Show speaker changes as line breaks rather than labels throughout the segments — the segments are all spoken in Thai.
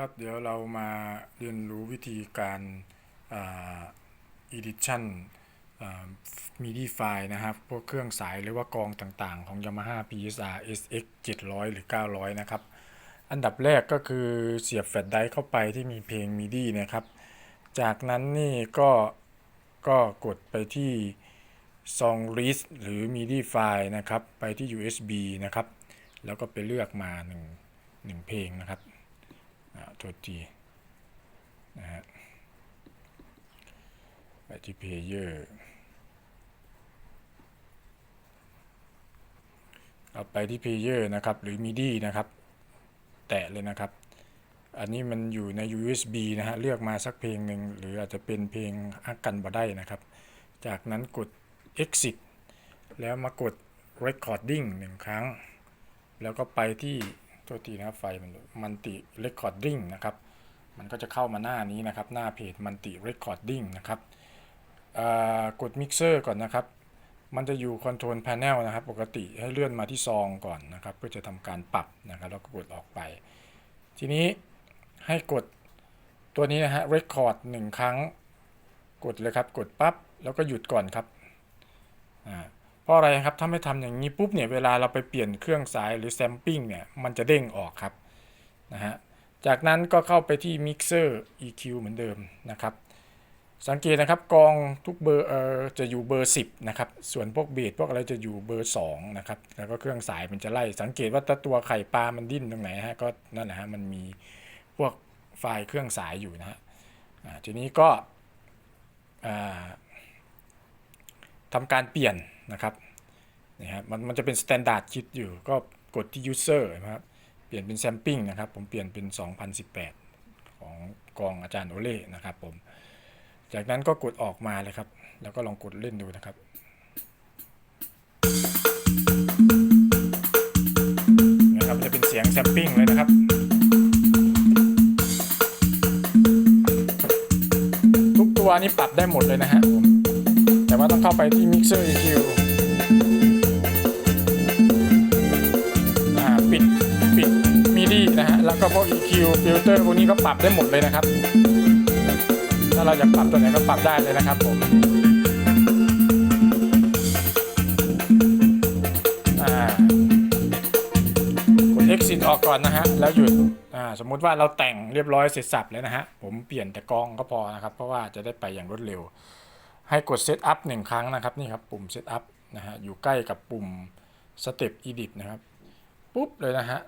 ครับเดี๋ยวเรามาเรียนรู้วิธีการอ edition อ่า MIDI ไฟล์นะครับ พวกเครื่องสายหรือว่ากองต่างๆ ของ Yamaha PSR SX 700 หรือ 900 นะครับ อันดับแรกก็คือเสียบแฟลชไดร์เข้าไปที่มีเพลง MIDI นะครับ จากนั้นนี่ก็ก็กดไปที่ Song List หรือ MIDI ไฟล์นะครับ ไปที่ USB นะครับ แล้วก็ไปเลือกมาหนึ่งหนึ่งเพลงนะครับ อ่าโทษทีนะฮะไปที่ Player เอาไปที่ Player นะครับ หรือ MIDI นะครับ แตะเลยนะครับ อันนี้มันอยู่ใน USB นะฮะ เลือกมาสักเพลงหนึ่ง หรืออาจจะเป็นเพลงฮักกันบ่ได้นะครับ จากนั้นกด exit แล้วมากด recording หนึ่งครั้ง แล้วก็ไปที่ โทษทีนะครับไฟมันมันติเรคคอร์ดิ้งนะครับมันก็จะเข้ามาหน้านี้นะครับ หน้าเพจมันติเรคคอร์ดิ้งนะครับกดมิกเซอร์ก่อนนะครับ มันจะอยู่คอนโทรล a n น l นะครับ ปกติให้เลื่อนมาที่ซองก่อนนะครับ เพื่อจะทำการปรับนะครับ แล้วก็กดออกไป ทีนี้ให้กดตัวนี้นะฮะ record หนึ่งครั้ง กดเลยครับ กดปั๊บ แล้วก็หยุดก่อนครับ อ่า เพราะอะไรครับถ้าไม่ทำอย่างนี้ปุ๊บเนี่ยเวลาเราไปเปลี่ยนเครื่องสายหรือแซมปิ้งเนี่ยมันจะเด้งออกครับนะฮะจากนั้นก็เข้าไปที่ Mixer EQ เหมือนเดิมนะครับ สังเกตนะครับกองทุกเบอร์เอ่อจะอยู่เบอร์ 10นะครับส่วนพวกเบสพวกอะไรจะอยู่เบอร์2นะครับแล้วก็เครื่องสายมันจะไล่ สังเกตว่าถ้าตัวไข่ปลามันดิ้นตรงไหนฮะก็นั่นแหละฮะมันมีพวกไฟล์เครื่องสายอยู่นะฮะอ่าทีนี้ก็อ่าทำการเปลี่ยน นะครับนี่ฮะมันมันจะเป็นสแตนดาร์ดคิดอยู่ก็กดที่ user นะครับเปลี่ยนเป็น sampling นะครับ ผมเปลี่ยนเป็น 2018 ของกองอาจารย์โอเล่นะครับผมจากนั้นก็กดออกมาเลยครับ แล้วก็ลองกดเล่นดูนะครับนะครับจะเป็นเสียง sampling เลยนะครับ ทุกตัวนี้ปรับได้หมดเลยนะฮะผม ว่าต้องเข้าไปที่ mixer EQ อ่าปิดปิดมิดีนะฮะ แล้วก็พวก EQ filter พวกนี้ก็ปรับได้หมดเลยนะครับ ถ้าเราอยากปรับตัวไหนก็ปรับได้เลยนะครับผมอ่ากด exit ออกก่อนนะฮะ แล้วหยุดอ่าสมมุติว่าเราแต่งเรียบร้อยเสร็จสับเลยนะฮะ ผมเปลี่ยนแต่กองก็พอนะครับ เพราะว่าจะได้ไปอย่างรวดเร็ว ให้กด Set Up หนึ่งครั้งนะครับนี่ครับปุ่ม Set Up นะฮะอยู่ใกล้กับปุ่ม Step Edit นะครับปุ๊บเลยนะฮะ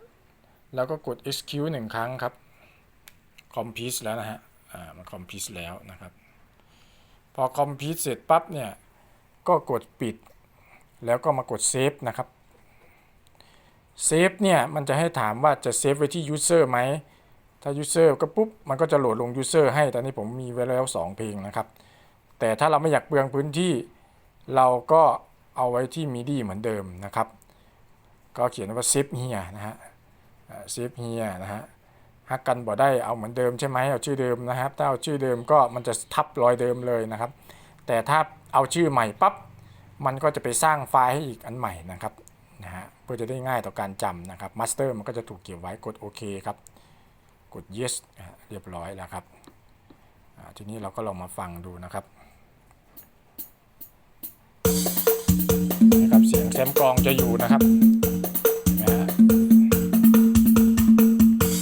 แล้วก็กด Execute หนึ่งครั้งครับ Complete แล้วนะฮะอ่ามัน Complete แล้วนะครับ พอ Complete เสร็จปั๊บเนี่ยก็กดปิด แล้วก็มากด Save นะครับ Save เนี่ยมันจะให้ถามว่าจะ Save ไว้ที่ User ไหม ถ้า User ก็ปุ๊บ มันก็จะโหลดลง User ให้ ตอนนี้ผมมีไว้แล้ว 2 เพลงนะครับ แต่ถ้าเราไม่อยากเปลืองพื้นที่ เราก็เอาไว้ที่ MIDI เหมือนเดิมนะครับ ก็เขียนว่า Save here นะฮะ Save here นะฮะฮักกันบ่ได้เอาเหมือนเดิมใช่ไหมเอาชื่อเดิมนะครับ ถ้าเอาชื่อเดิมก็มันจะทับรอยเดิมเลยนะครับ แต่ถ้าเอาชื่อใหม่ปั๊บมันก็จะไปสร้างไฟล์ให้อีกอันใหม่นะครับนะฮะเพื่อจะได้ง่ายต่อการจำนะครับมาสเตอร์มันก็จะถูกเก็บไว้กดโอเคครับกด yes เรียบร้อยแล้วครับทีนี้เราก็ลองมาฟังดูนะครับ เสียงแซมกลองจะอยู่นะครับนะฮะ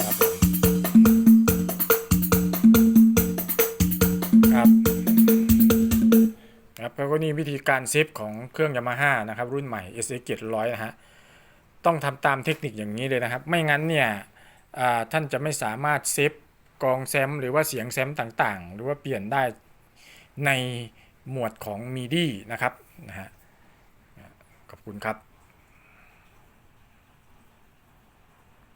ครับผมครับครับแล้วก็นี่วิธีการเซฟของเครื่อง Yamaha นะครับ รุ่นใหม่ SX 700นะฮะต้องทำตามเทคนิคอย่างนี้เลยนะครับ ไม่งั้นเนี่ยอ่าท่านจะไม่สามารถเซฟกองแซมหรือว่าเสียงแซมต่างๆ หรือว่าเปลี่ยนได้ในหมวดของ MIDI นะครับนะฮะขอบ คุณครับ